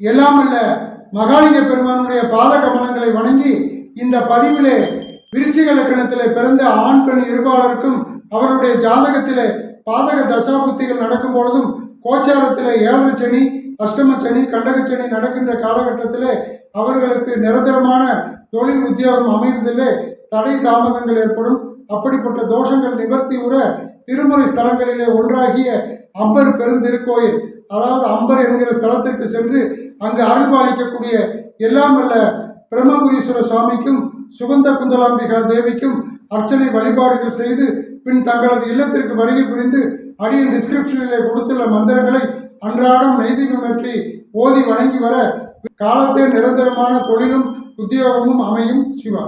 எல்லாம் அல்ல மகாலிங்க பெருமானுடைய பாத கமலங்களை வணங்கி இந்த பதிவிலே விருச்சிக லக்கணத்திலே பிறந்த ஆண் பெண் இருபாளருக்கும் அவருடைய ஜாதகத்திலே பாதக தசாபுத்திகள் நடக்கும் பொழுதும் கோச்சாரத்திலே ஏழரை சனி அஷ்டம சனி கண்டக சனி நடக்கின்ற காலகட்டத்திலே அவர்களுக்கு நிரந்தரமான தொழில் உத்தியோகம் அமைவதிலே தடை தாமதங்கள் ஏற்படும். அப்படிப்பட்ட தோஷங்கள் நிவர்த்தி உற திருமுறை ஸ்தலங்களிலே ஒன்றாகிய அம்பர் பெருந்திருக்கோயில். அதாவது அம்பர் என்கிற ஸ்தலத்திற்கு சென்று அங்கு அருள்பாலிக்கக்கூடிய எல்லாம் அல்ல பிரம்மபுரீஸ்வர சுவாமிக்கும் சுகந்த குந்தலாம்பிகா தேவிக்கும் அர்ச்சனை வழிபாடுகள் செய்து பின் தங்களது இல்லத்திற்கு வருகை புரிந்து அடியின் டிஸ்கிரிப்ஷனிலே கொடுத்துள்ள மந்திரங்களை அன்றாடம் நெய்திகமற்றி ஓதி வணங்கி வர காலத்தே நிரந்தரமான தொழிலும் உத்தியோகமும் அமையும் சிவா.